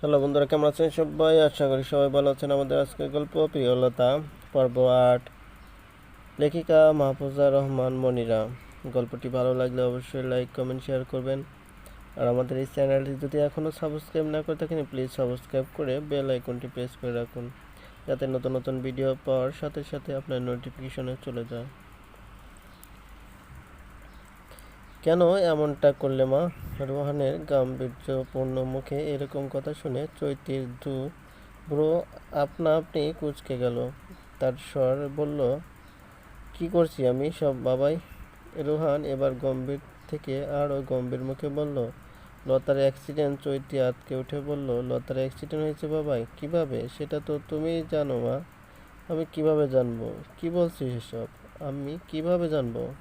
Hello বন্ধুরা, কেমন আছেন সবাই? আশা করি সবাই ভালো আছেন। আমাদের আজকের গল্প প্রিয়লতা পর্ব আট, লেখিকা মাহফুজা রহমান মনিরা। গল্পটি ভালো লাগলে অবশ্যই লাইক কমেন্ট শেয়ার করবেন। আর আমাদের এই চ্যানেলটি যদি এখনও সাবস্ক্রাইব না করে থাকেন প্লিজ সাবস্ক্রাইব করে বেল আইকনটি প্রেস করে রাখুন। যাতে নতুন নতুন ভিডিও পাওয়ার সাথে সাথে আপনার নোটিফিকেশনে চলে যায়। কেন এমনটা করলে মা? রোহানের গাম্ভীর্যপূর্ণ মুখে এরকম কথা শুনে চৈতির দু ব্রো, আপনা আপনি কুচকে গেল। তার স্বর বলল, কি করছি আমি সব বাবাই? রোহান এবার গম্ভীর থেকে আরও গম্ভীর মুখে বলল, লতার অ্যাক্সিডেন্ট, চৈতি আতকে উঠে বলল, লতার অ্যাক্সিডেন্ট হয়েছে বাবাই, কীভাবে? সেটা তো তুমিই জানো মা। আমি কীভাবে জানব? কি বলছিস এসব? আমি কীভাবে জানব?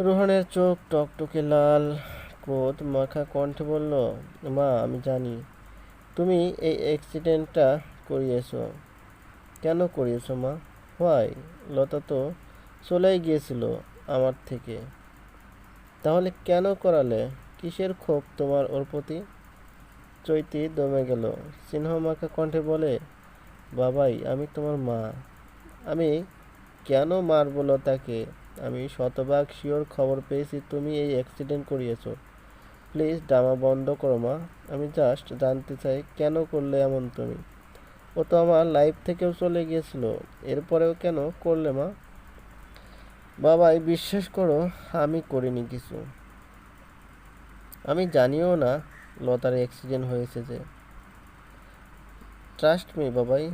রোহানের চোখ টকটকে লাল, ক্রোধ মাখা কণ্ঠে বলল, মা, আমি জানি। তুমি এই অ্যাক্সিডেন্টটা করিয়েছো। কেন করিয়েছো, মা? হোয়াই লতা তো চলেই গিয়েছিল আমার থেকে। তাহলে কেন করালে? কিসের ক্ষোভ তোমার ওর প্রতি? চৈতি দমে গেল। সিংহ মাখা কণ্ঠে বলে, বাবাই, আমি তোমার মা। আমি কেন মারবো লতাকে? আমি শতভাগ শিওর খবর পেয়েছি তুমি এই অ্যাক্সিডেন্ট করিয়েছো। প্লিজ ড্রামা বন্ধ করো, মা। আমি জাস্ট জানতে চাই, কেন করলে এমন তুমি? ও তো আমার লাইফ থেকেও চলে গিয়েছিল। এরপরেও কেন করলে, মা? বাবাই বিশ্বাস করো, আমি করিনি কিছু। আমি জানিও না লতার অ্যাক্সিডেন্ট হয়েছে যে। ট্রাস্ট মি বাবাই।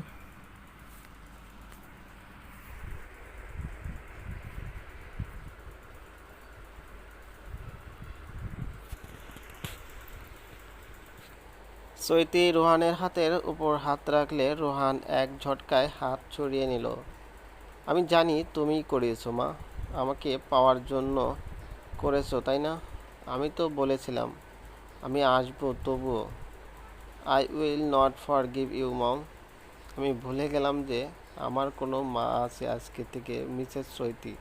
চৈতি রোহানের হাতের উপর হাত রাখলে রোহান এক ঝটকায় হাত ছড়িয়ে নিল। আমি জানি তুমিই করিয়েছো, মা। আমাকে পাওয়ার জন্য করেছ, তাই না? আমি তো বলেছিলাম, আমি আসব, তবুও I will not forgive you mom. আমি ভুলে গেলাম যে আমার কোনো মা আছে আজকে থেকে মিসেস চৈতি।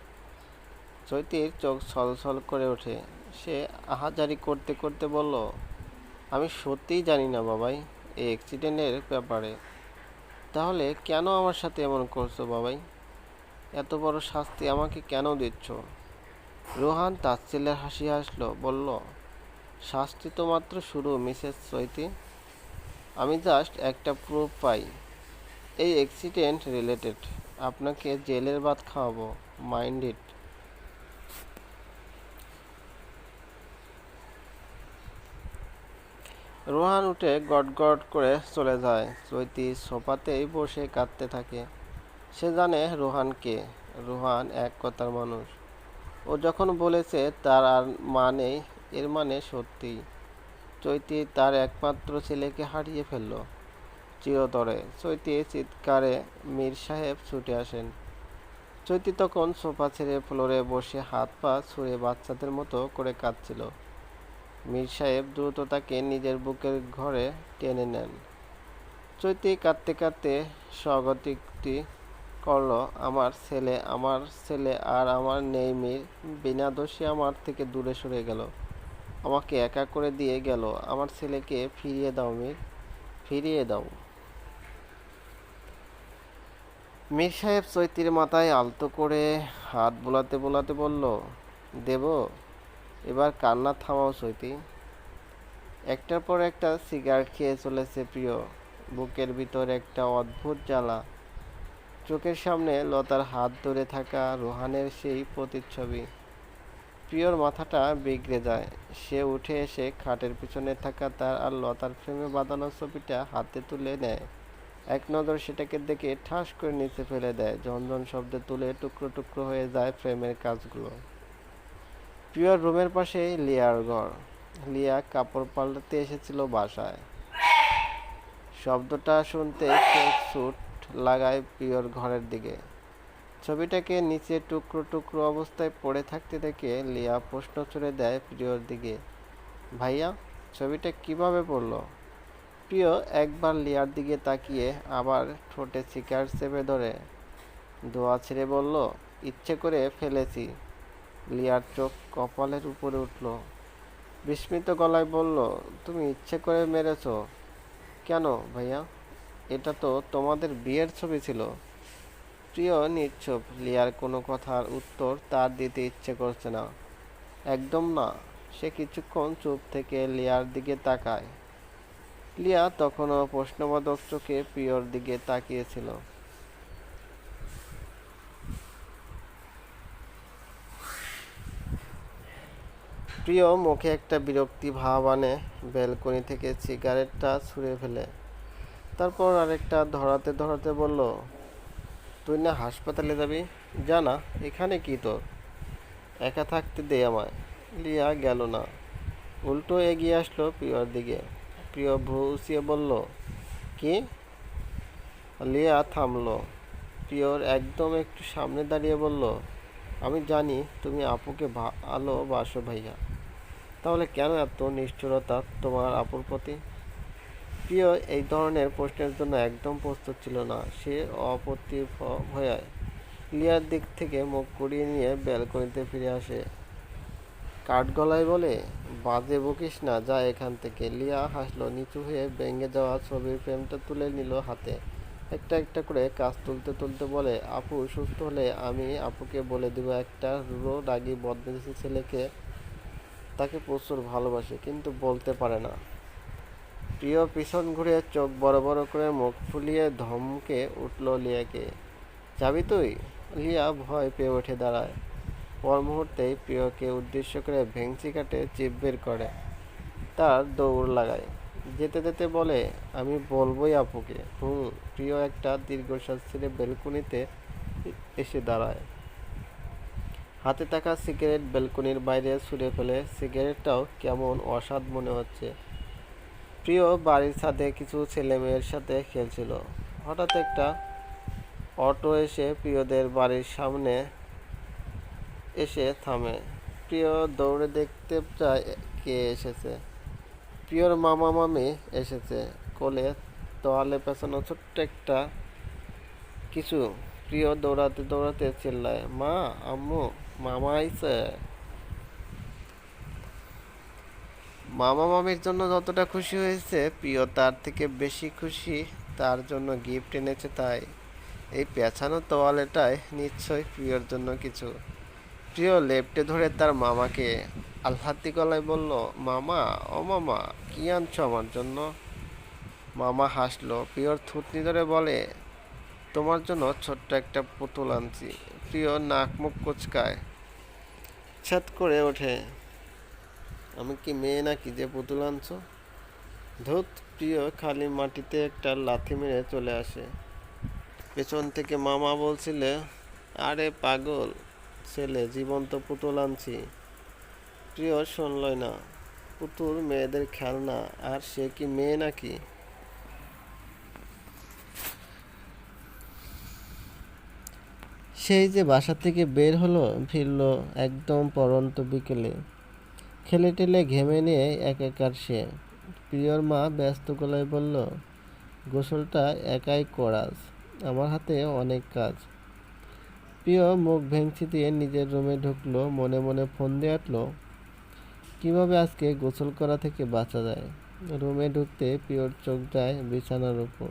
চৈতির চোখ ছলছল করে ওঠে। সে আহাজারি করতে করতে বলল আমি সত্যিই জানি না বাবাই, এই অ্যাক্সিডেন্টের ব্যাপারে। তাহলে কেন আমার সাথে এমন করছ বাবাই? এত বড় শাস্তি আমাকে কেন দিচ্ছ? রোহান তাচ্ছিল্যের হাসি হাসলো, বলল, শাস্তি তো মাত্র শুরু, মিসেস চৈতি। আমি জাস্ট একটা প্রুফ পাই। এই অ্যাক্সিডেন্ট রিলেটেড আপনাকে জেলের ভাত খাওয়াবো মাইন্ড ইট রোহান উঠে গট করে চলে যায়। চৈতি সোফাতেই বসে কাঁদতে থাকে। সে জানে রোহান কে? রোহান এক কথার মানুষ। ও যখন বলেছে তার আর মা নেই, এর মানে সত্যি। চৈতি তার একমাত্র ছেলেকে হারিয়ে ফেলল। চিরতরে চৈতি চিৎকারে মীর সাহেব ছুটে আসেন। চৈতি তখন সোফা ছেড়ে ফ্লোরে বসে হাত পা ছুঁড়ে বাচ্চাদের মতো করে কাঁদছিল। মীর সাহেব দ্রুত তাকে নিজের বুকের ঘরে টেনে নেন। চৈতি কাঁদতে কাঁদতে স্বগতিকটি করল, আমার ছেলে আমার ছেলে, আর আমার নেই মীর। বিনা দোষে আমার থেকে দূরে সরে গেল। আমাকে একা করে দিয়ে গেল। আমার ছেলেকে ফিরিয়ে দাও মীর, ফিরিয়ে দাও। মীর সাহেব চৈতির মাথায় আলতো করে হাত বোলাতে বোলাতে বলল, দেব? এবার কান্না থামাও সৈতি। একটার পর একটা সিগারেট খেয়ে চলেছে প্রিয়। বুকের ভিতর একটা অদ্ভুত জ্বালা। চোখের সামনে লতার হাত ধরে থাকা রোহানের সেই প্রতিচ্ছবি। প্রিয়র মাথাটা বিগড়ে যায়। সে উঠে এসে খাটের পিছনে থাকা তার আর লতার ফ্রেমে বাঁধানো ছবিটা হাতে তুলে নেয়। এক নজর সেটাকে দেখে ঠাস করে নিচে ফেলে দেয়। ঝনঝন শব্দে তুলে টুকরো টুকরো হয়ে যায় ফ্রেমের কাজগুলো। প্রিয়র রুমের পাশে লিয়ার ঘর। লিয়া কাপড় পাল্টাতে এসেছিল বাসায়। শব্দটা শুনতে চোখ স্যুট লাগায় প্রিয়র ঘরের দিকে। ছবিটাকে নিচে টুকরো টুকরো অবস্থায় পড়ে থাকতে দেখে লিয়া প্রশ্ন ছুড়ে দেয় প্রিয়র দিকে। ভাইয়া, ছবিটা কীভাবে পড়ল? প্রিয় একবার লিয়ার দিকে তাকিয়ে আবার ঠোঁটে সিগারেট চেপে ধরে। দোয়া ছেড়ে বলল, ইচ্ছে করে ফেলেছি। লিয়ার চোখ কপালের উপরে উঠল। বিস্মিত গলায় বলল, তুমি ইচ্ছে করে মেরেছ। কেন ভাইয়া? এটা তো তোমাদের বিয়ের ছবি ছিল। প্রিয় নিশ্চুপ লিয়ার কোনো কথার উত্তর তার দিতে ইচ্ছে করছে না। একদম না। সে কিছুক্ষণ চুপ থেকে লিয়ার দিকে তাকায়। লিয়া তখনও প্রশ্নবাদক চোখে প্রিয়র দিকে তাকিয়েছিল। প্রিয় মুখে একটা বিরক্তি ভাব আনে, ব্যালকনি থেকে সিগারেটটা ছুঁড়ে ফেলে। তারপর আরেকটা ধরাতে ধরাতে বলল, তুই না হাসপাতালে যাবি? জানা এখানে কি তোর? একা থাকতে দে আমায়। লিয়া গেল না। উল্টো এগিয়ে আসলো প্রিয়র দিকে। প্রিয় উঁচিয়ে বলল, কি? লিয়া থামলো। প্রিয়র একদম একটু সামনে দাঁড়িয়ে বলল, আমি জানি তুমি আপুকে ভালোবাসো ভাইয়া। তাহলে কেন এত নিষ্ঠুরতা তোমার আপুর প্রতি? প্রিয়, এই ধরনের প্রশ্নের জন্য একদম প্রস্তুত ছিল না। সে অপত্তি ভয়ে লিয়ার দিক থেকে মুখ কুড়িয়ে নিয়ে ব্যালকনিতে ফিরে আসে। কাঠ গলায় বলে, বাজে বকিস না, যা এখান থেকে। লিয়া হাসলো, নিচু হয়ে ভেঙে যাওয়া ছবির ফ্রেমটা তুলে নিল হাতে। একটা একটা করে কাজ তুলতে তুলতে বলে, আপু, সুস্থ হলে আমি আপুকে বলে দিব, একটা রুড়ো রাগি বদমেজাজি ছেলেকে তাকে প্রচুর ভালোবাসে, কিন্তু বলতে পারে না। প্রিয় পিছন ঘুরে চোখ বড় বড় করে মুখ ফুলিয়ে ধমকে উঠল লিয়াকে। যাবি তুই? লিয়া ভয় পেয়ে উঠে দাঁড়ায়। পর মুহূর্তেই প্রিয়কে উদ্দেশ্য করে ভেংচি কাটে, চিপ বের করে। তার দৌড় লাগায়। যেতে যেতে বলে, আমি বলবোই আপুকে। হুম, প্রিয় একটা দীর্ঘশ্বাস ছেড়ে বেলকুনিতে এসে দাঁড়ায়। হাতে থাকা সিগারেট ব্যালকনির বাইরে ছুঁড়ে ফেলে সিগারেটটাও কেমন অসাদ মনে হচ্ছে। প্রিয় বাড়ির ছাদে কিছু ছেলে মেয়ের সাথে খেলছিল। হঠাৎ একটা অটো এসে প্রিয়দের বাড়ির সামনে এসে থামে। প্রিয় দৌড়ে দেখতে চায় কে এসেছে। প্রিয়র মামা মামি এসেছে। কোলে তোয়ালে পেছানো ছোট্ট একটা কিছু প্রিয় দৌড়াতে দৌড়াতে চিল্লায়, মা, আম্মু, মামা আইছে? মামা মামির জন্য যতটা খুশি হয়েছে, প্রিয় তার থেকে বেশি খুশি তার জন্য গিফট এনেছে তাই। এই পেছানো তোয়ালেটায় নিশ্চয়ই প্রিয়র জন্য কিছু। প্রিয় লেপটে ধরে তার মামাকে আলহাতি গলায় বলল, মামা, ও মামা, কি আনছো আমার জন্য? মামা হাসলো, প্রিয়র থুতনি ধরে বলে তোমার জন্য ছোট্ট একটা পুতুল আনছি। প্রিয় নাক মুখ কুচকায়। ছাত করে ওঠে। আমি কি মেয়ে নাকি যে পুতুল আনছো? ধুত প্রিয় খালি মাটিতে একটা লাথি মেরে চলে আসে। পেছন থেকে মামা বলছিলে, আরে পাগল ছেলে, জীবন্ত পুতুল আনছি। প্রিয় শুনলই না। পুতুল মেয়েদের খেলনা, আর সে কি মেয়ে নাকি? সেই যে বাসা থেকে বের হলো, ফিরল একদম পরন্ত বিকেলে। খেলে টেলে ঘেমে নিয়ে এক একার সে। প্রিয়র মা ব্যস্ত গলায় বলল, গোসলটা একাই করাস, আমার হাতে অনেক কাজ। প্রিয় মুখ ভেঙচি দিয়ে নিজের রুমে ঢুকলো, মনে মনে ফোন দিয়ে আটলো, কীভাবে আজকে গোসল করা থেকে বাঁচা যায়? রুমে ঢুকতে প্রিয়র চোখ যায় বিছানার উপর।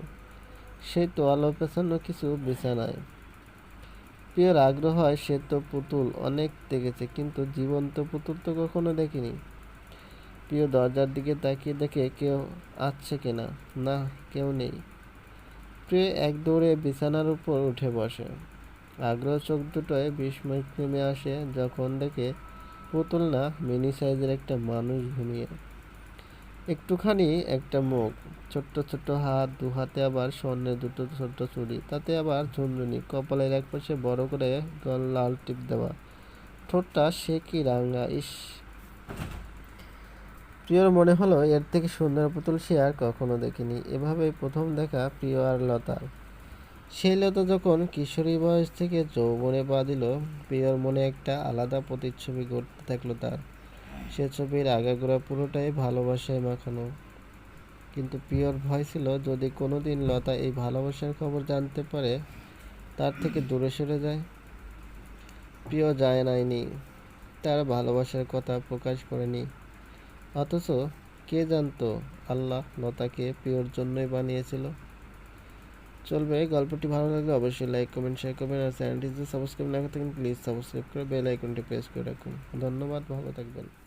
সে তোয়ালো পেছানো কিছু বিছানায়। প্রিয়র আগ্রহ হয় সে তো পুতুল, অনেক দেখেছে, কিন্তু জীবন্ত পুতুল তো কখনো দেখিনি। প্রিয় দরজার দিকে তাকিয়ে দেখে কেউ আসছে কিনা না? কেউ নেই। প্রিয় এক দৌড়ে বিছানার উপর উঠে বসে। আগ্রহ চোখ দুটোয় বিস্ময় নেমে আসে যখন দেখে পুতুল না, মিনি সাইজের একটা মানুষ ঘুমিয়ে। একটুখানি একটা মুখ, ছোট্ট ছোট্ট হাত, দু হাতে আবার স্বর্ণের দুটো ছোট্ট চুড়ি, তাতে আবার ঝুনঝুনি কপালের এক পাশে বড় করে গল লাল টিপ দেওয়া। ঠোঁটটা সে কি রাঙা, ইস। প্রিয়র মনে হলো এর থেকে সুন্দর পুতুল সে আর কখনো দেখিনি। এভাবেই প্রথম দেখা প্রিয় আর লতার সেই লতা যখন কিশোরী বয়স থেকে যৌবনে পা দিল, প্রিয়র মনে একটা আলাদা প্রতিচ্ছবি গড়তে থাকল তার। সে ছবির আগাগোড়া পুরোটাই ভালোবাসায় মাখানো। কিন্তু প্রিয়র ভয় ছিল, যদি কোনো দিন লতা এই ভালোবাসার খবর জানতে পারে, তার থেকে দূরে সরে যায়। প্রিয় যায় নাইনি তার ভালোবাসার কথা প্রকাশ করেনি। অথচ কে জানতো আল্লাহ লতাকে পিওর জন্যই বানিয়েছিল। চলবে, গল্পটি ভালো লাগলে অবশ্যই লাইক, কমেন্ট শেয়ার করবেন আর চ্যানেলটি যদি সাবস্ক্রাইব না করে থাকেন প্লিজ সাবস্ক্রাইব করে বেল আইকনটি প্রেস করে রাখুন। ধন্যবাদ, ভালো থাকবেন।